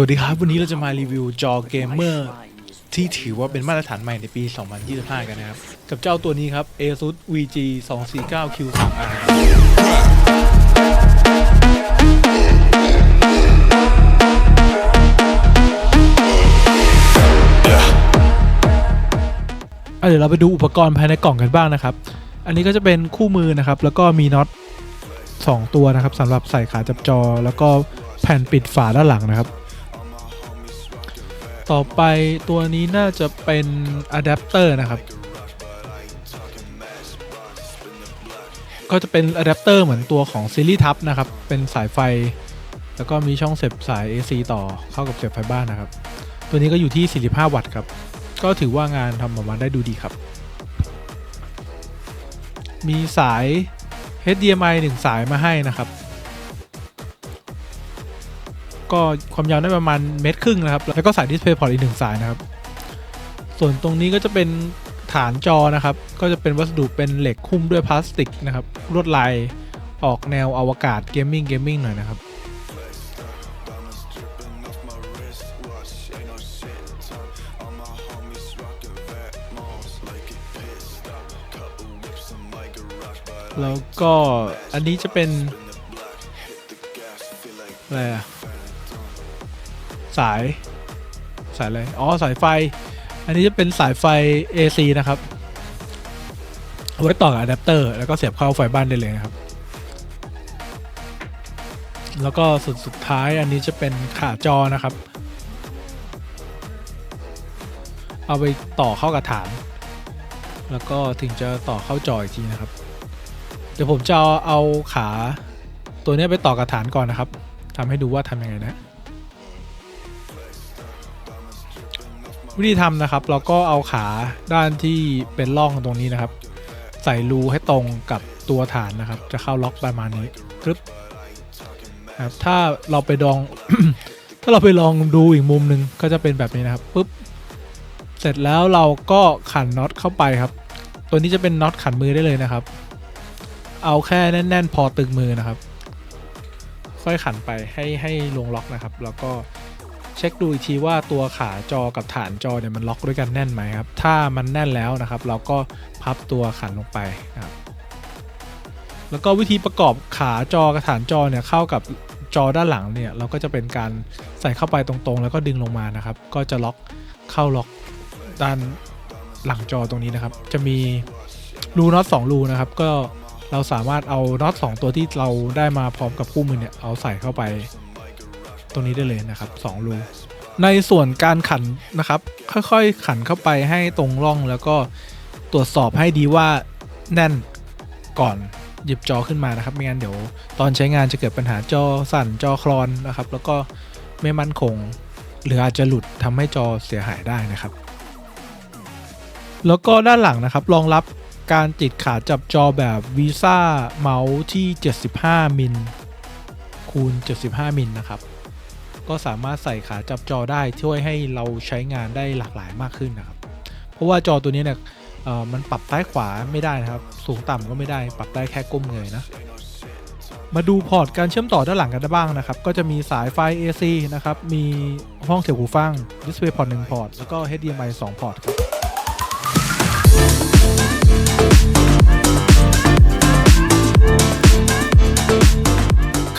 วัสดีครับ วันนี้เราจะมารีวิวจอเกมเมอร์ที่ถือว่าเป็นมาตรฐานใหม่ในปี 2025 กันนะครับ กับเจ้าตัวนี้ครับ ASUS VG 249 Q3R เดี๋ยวเราไปดูอุปกรณ์ภายในกล่องกันบ้างนะครับ อันนี้ก็จะเป็นคู่มือนะครับ แล้วก็มีน็อต2ตัวนะครับสำหรับใส่ขาจับจอ แล้วก็แผ่นปิดฝาด้านหลังนะครับ ต่อไปตัวนี้น่าจะเป็นอะแดปเตอร์นะครับ ก็จะเป็นอะแดปเตอร์เหมือนตัวของซีรีส์ทับนะครับ เป็นสายไฟ แล้วก็มีช่องเสียบสาย AC ต่อเข้ากับเสียบไฟบ้านนะครับ ตัวนี้ก็อยู่ที่ 45 วัตต์ครับ ก็ถือว่างานทำออกมาได้ดูดีครับ มีสาย HDMI 1 สายมาให้นะครับ ก็ความยาวได้ประมาณเมตรครึ่งนะครับ แล้วก็สายดิสเพย์พอร์ตอีกหนึ่งสายนะครับ ส่วนตรงนี้ก็จะเป็นฐานจอนะครับ ก็จะเป็นวัสดุเป็นเหล็กหุ้มด้วยพลาสติกนะครับ ลวดลายออกแนวอวกาศเกมมิ่งเกมมิ่งหน่อยนะครับแล้วก็อันนี้จะเป็นอะไรอะ สายสายอะไร อ๋อ สายไฟ อันนี้จะเป็นสายไฟ AC นะครับ ไว้ต่อกับอะแดปเตอร์ แล้วก็เสียบเข้าไฟบ้านได้เลยนะครับ แล้วก็สุดสุดท้ายอันนี้จะเป็นขาจอนะครับ เอาไปต่อเข้ากับฐาน แล้วก็ถึงจะต่อเข้าจออีกทีนะครับ เดี๋ยวผมจะเอาขาตัวนี้ไปต่อกับฐานก่อนนะครับทำให้ดูว่าทำยังไงนะ วิธีทำนะครับ เราก็เอาขาด้านที่เป็นร่องตรงนี้นะครับ ใส่รูให้ตรงกับตัวฐานนะครับ จะเข้าล็อกประมาณนี้กรึบครับถ้าเราไปลอง ถ้าเราไปลองดูอีกมุมหนึ่งก็จะเป็นแบบนี้นะครับปุ๊บเสร็จแล้วเราก็ขันน็อตเข้าไปครับ ตัวนี้จะเป็นน็อตขันมือได้เลยนะครับ เอาแค่แน่น ๆ พอตึงมือนะครับ ค่อยขันไปให้ให้ลงล็อกนะครับ แล้วก็ เช็คดูอีกทีว่าตัวขาจอกับฐานจอเนี่ยมันล็อกด้วยกันแน่นไหมครับ ถ้ามันแน่นแล้วนะครับ เราก็พับตัวขันลงไปนะครับแล้วก็วิธีประกอบขาจอกับฐานจอเนี่ยเข้ากับจอด้านหลังเนี่ยเราก็จะเป็นการใส่เข้าไปตรงๆ แล้วก็ดึงลงมานะครับ ก็จะล็อกเข้าล็อกด้านหลังจอตรงนี้นะครับ จะมีรูน็อต2รูนะครับ ก็เราสามารถเอาน็อต2ตัวที่เราได้มาพร้อมกับคู่มือเนี่ยเอาใส่เข้าไป ตรงนี้ได้เลยนะครับ2รูในส่วนการขันนะครับ ค่อยๆ ขันเข้าไปให้ตรงร่องแล้วก็ตรวจสอบให้ดีว่าแน่นก่อนหยิบจอขึ้นมานะครับ ไม่งั้นเดี๋ยวตอนใช้งานจะเกิดปัญหาจอสั่นจอคลอนนะครับ แล้วก็ไม่มั่นคง หรืออาจจะหลุดทำให้จอเสียหายได้นะครับ แล้วก็ด้านหลังนะครับรองรับการติดขาจับจอแบบวีซ่าเมาส์ที่ 75 มิลคูณ 75 มิลนะครับ ก็สามารถใส่ขาจับจอได้ช่วยให้เราใช้งานได้หลากหลายมากขึ้นนะครับ เพราะว่าจอตัวนี้เนี่ยมันปรับซ้ายขวาไม่ได้นะครับ สูงต่ำก็ไม่ได้ปรับได้แค่ก้มเงยนะ มาดูพอร์ตการเชื่อมต่อด้านหลังกันบ้างนะครับ ก็จะมีสายไฟ AC นะครับ มีห้องเสียบหูฟัง Display Port 1พอร์ต แล้วก็ HDMI 2 พอร์ตครับ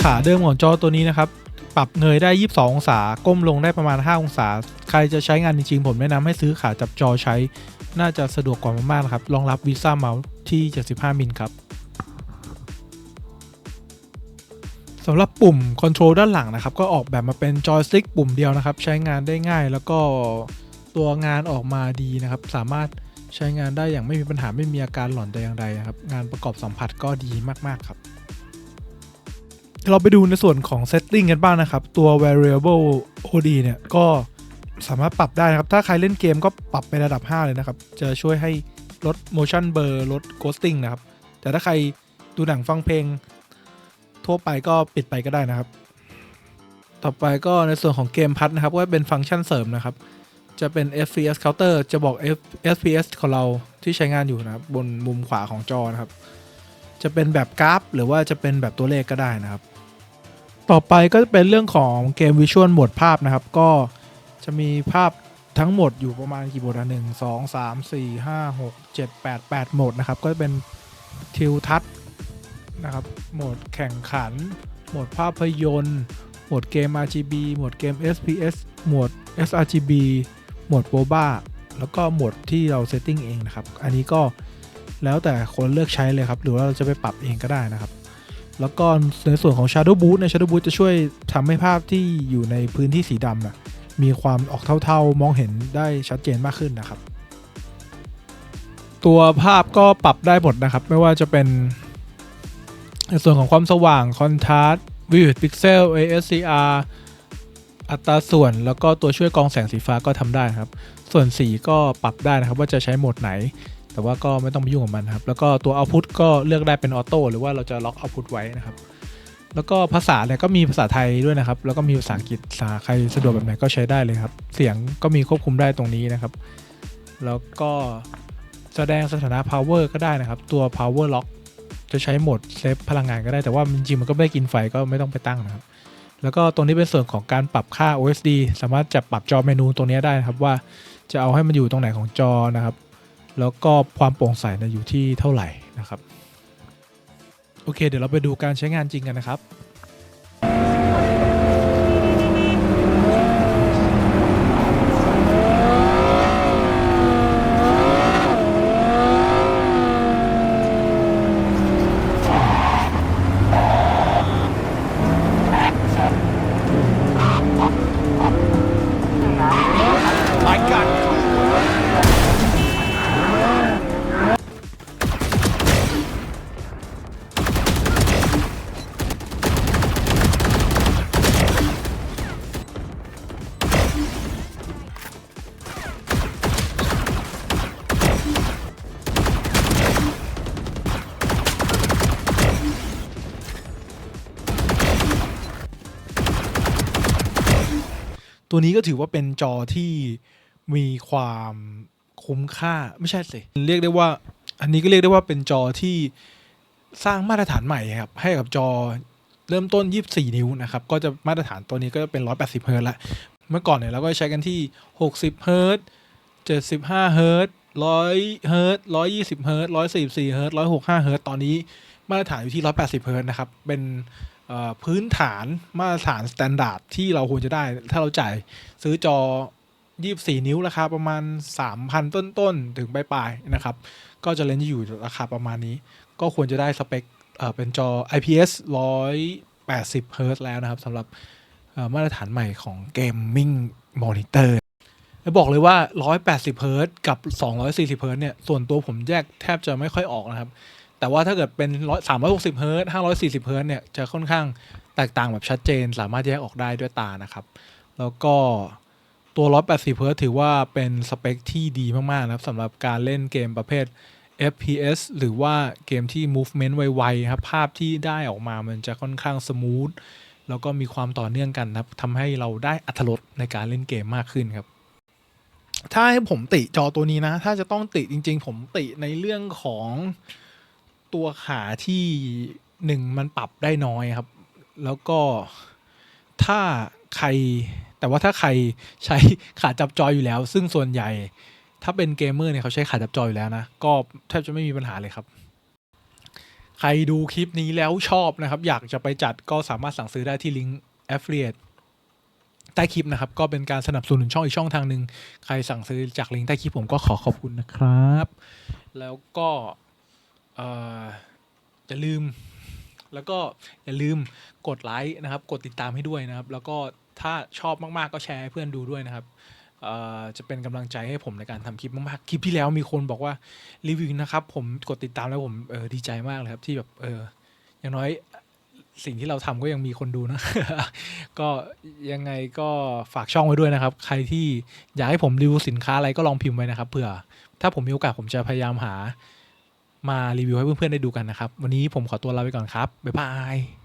ขาเดิมของจอตัวนี้นะครับ ปรับเงยได้ 22 องศา ก้มลงได้ประมาณ 5 องศา ใครจะใช้งานจริงๆ ผมแนะนำให้ซื้อขาจับจอใช้ น่าจะสะดวกกว่ามากๆครับ รองรับวีซ่าเมาส์ที่ 75 มิลครับสำหรับปุ่มคอนโทรลด้านหลังนะครับ ก็ออกแบบมาเป็นจอยสติ๊กปุ่มเดียวนะครับ ใช้งานได้ง่ายแล้วก็ตัวงานออกมาดีนะครับ สามารถใช้งานได้อย่างไม่มีปัญหาไม่มีอาการหลอนแต่อย่างใดนะครับ งานประกอบสัมผัสก็ดีมากๆครับ เราไปดูในส่วนของ setting กันบ้างนะครับ ตัว variable OD เนี่ยก็สามารถปรับได้นะครับ ถ้าใครเล่นเกมก็ปรับไประดับ 5 เลยนะครับ จะช่วยให้ลด motion blur ลด ghosting นะครับ แต่ถ้าใครดูหนังฟังเพลง ทั่วไปก็ปิดไปก็ได้นะครับ ต่อไปก็ในส่วนของเกมพัดนะครับ ก็เป็นฟังก์ชันเสริมนะครับ จะเป็น FPS counter จะบอก F- FPS ของเราที่ใช้งานอยู่นะครับ บนมุมขวาของจอนะครับ จะเป็นแบบกราฟ หรือว่าจะเป็นแบบตัวเลขก็ได้นะครับ ต่อไปก็จะเป็นเรื่องของเกมวิชวลหมดภาพนะครับ ก็จะมีภาพทั้งหมดอยู่ประมาณกี่โหมดอะหนึ่งสองสามสี่ห้าหกเจ็ดแปดแปดโหมดนะครับ ก็จะเป็นทิวทัศน์นะครับ โหมดแข่งขัน โหมดภาพยนตร์ โหมดเกม RGB โหมดเกม SPS โหมด sRGB โหมด WOBA แล้วก็โหมดที่เราเซตติ้งเองนะครับ อันนี้ก็แล้วแต่คนเลือกใช้เลยครับ หรือว่าเราจะไปปรับเองก็ได้นะครับ แล้วก็ในส่วนของ Shadow Boost ใน Shadow Boost จะช่วยทำให้ภาพที่อยู่ในพื้นที่สีดำน่ะมีความออกเท่าๆ มองเห็นได้ชัดเจนมากขึ้นนะครับ ตัวภาพก็ปรับได้หมดนะครับ ไม่ว่าจะเป็นในส่วนของความสว่าง Contrast Vivid Pixel ASCR อัตราส่วนแล้วก็ตัวช่วยกองแสงสีฟ้าก็ทำได้ครับ ส่วนสีก็ปรับได้นะครับว่าจะใช้โหมดไหน แต่ว่าก็ไม่ต้องไปยุ่งกับมันครับ แล้วก็ตัว output ก็เลือกได้เป็นออโต้หรือว่าเราจะล็อก output ไว้นะครับ แล้วก็ภาษาเนี่ยก็มีภาษาไทยด้วยนะครับ แล้วก็มีภาษาอังกฤษภาษาใครสะดวกแบบไหนก็ใช้ได้เลยครับ เสียงก็มีควบคุมได้ตรงนี้นะครับ แล้วก็แสดงสถานะ power ก็ได้นะครับ ตัว power lock จะใช้โหมดเซฟพลังงานก็ได้แต่ว่าจริงๆมันก็ไม่ได้กินไฟก็ไม่ต้องไปตั้งนะครับ แล้วก็ตรงนี้เป็นส่วนของการปรับค่า OSD สามารถจะปรับจอเมนูตรงนี้ได้นะครับว่าจะเอาให้มันอยู่ตรงไหนของจอนะครับ แล้วก็ความโปร่งใสอยู่ที่เท่าไหร่นะครับ โอเค เดี๋ยวเราไปดูการใช้งานจริงกันนะครับ ตัวนี้ก็ถือว่าเป็นจอที่มีความคุ้มค่าไม่ใช่สิเรียกได้ว่า อันนี้ก็เรียกได้ว่าเป็นจอที่สร้างมาตรฐานใหม่ครับ ให้กับจอเริ่มต้น 24 นิ้วนะครับ ก็จะมาตรฐานตัวนี้ก็จะเป็น 180เฮิร์ต์ละ เมื่อก่อนเนี่ยเราก็ใช้กันที่ 60เฮิร์ต75เฮิร์ต100เฮิร์ต120เฮิร์ต144เฮิร์ต165เฮิร์ตตอนนี้มาตรฐานอยู่ที่ 180เฮิร์ตนะครับ เป็น พื้นฐานมาตรฐานสแตนดาร์ดที่เราควรจะได้ ถ้าเราจ่ายซื้อจอ 24 นิ้วราคาประมาณ 3,000 ต้นๆ ถึงปลายๆนะครับ ก็จะเลนส์อยู่ราคาประมาณนี้ ก็ควรจะได้สเปคเป็นจอ IPS 180เฮิร์ตแล้วนะครับสำหรับมาตรฐานใหม่ของ Gaming Monitor แล้วบอกเลยว่า 180เฮิร์ตกับ 240เฮิร์ตเนี่ย ส่วนตัวผมแยกแทบจะไม่ค่อยออกนะครับ แต่ว่าถ้าเกิดเป็น100 360เฮิร์ตซ์540เฮิร์ตเนี่ยจะค่อนข้างแตกต่างแบบชัดเจน สามารถแยกออกได้ด้วยตานะครับ แล้วก็ตัว180เฮิร์ตถือว่าเป็นสเปคที่ดีมาก ๆ นะครับสำหรับการเล่นเกมประเภท FPS หรือว่าเกมที่ movement ไวๆครับ ภาพที่ได้ออกมามันจะค่อนข้างสมูทแล้วก็มีความต่อเนื่องกันนะครับทำให้เราได้อัตรสในการเล่นเกมมากขึ้นครับ ถ้าให้ผมติจอตัวนี้นะ ถ้าจะต้องติจริง ๆ ผมติในเรื่องของ ตัวขาที่หนึ่งมันปรับได้น้อยครับ แล้วก็ถ้าใคร แต่ว่าถ้าใครใช้ขาจับจอยอยู่แล้ว ซึ่งส่วนใหญ่ ถ้าเป็นเกมเมอร์เนี่ยเขาใช้ขาจับจอยอยู่แล้วนะ ก็แทบจะไม่มีปัญหาเลยครับ ใครดูคลิปนี้แล้วชอบนะครับ อยากจะไปจัดก็สามารถสั่งซื้อได้ที่ลิงก์ affiliate ใต้คลิปนะครับ ก็เป็นการสนับสนุนช่องอีกช่องทางหนึ่งใครสั่งซื้อจากลิงก์ใต้คลิปผมก็ขอขอบคุณนะครับ แล้วก็ อย่าลืม แล้วก็อย่าลืมกดไลค์นะครับ กดติดตามให้ด้วยนะครับ แล้วก็ถ้าชอบมาก ๆ ก็แชร์ให้เพื่อนดูด้วยนะครับเอ่อจะเป็นกำลังใจให้ผมในการทำคลิปมากๆ คลิปที่แล้วมีคนบอกว่ารีวิวนะครับ ผมกดติดตามแล้วผมเออดีใจมากเลยครับที่แบบเอออย่างน้อยสิ่งที่เราทำก็ยังมีคนดูนะ ก็ยังไงก็ฝากช่องไว้ด้วยนะครับ ใครที่อยากให้ผมรีวิวสินค้าอะไรก็ลองพิมพ์ไว้นะครับเผื่อ ถ้าผมมีโอกาสผมจะพยายามหา มารีวิวให้เพื่อนๆได้ดูกันนะครับ วันนี้ผมขอตัวลาไปก่อนครับ บ๊ายบาย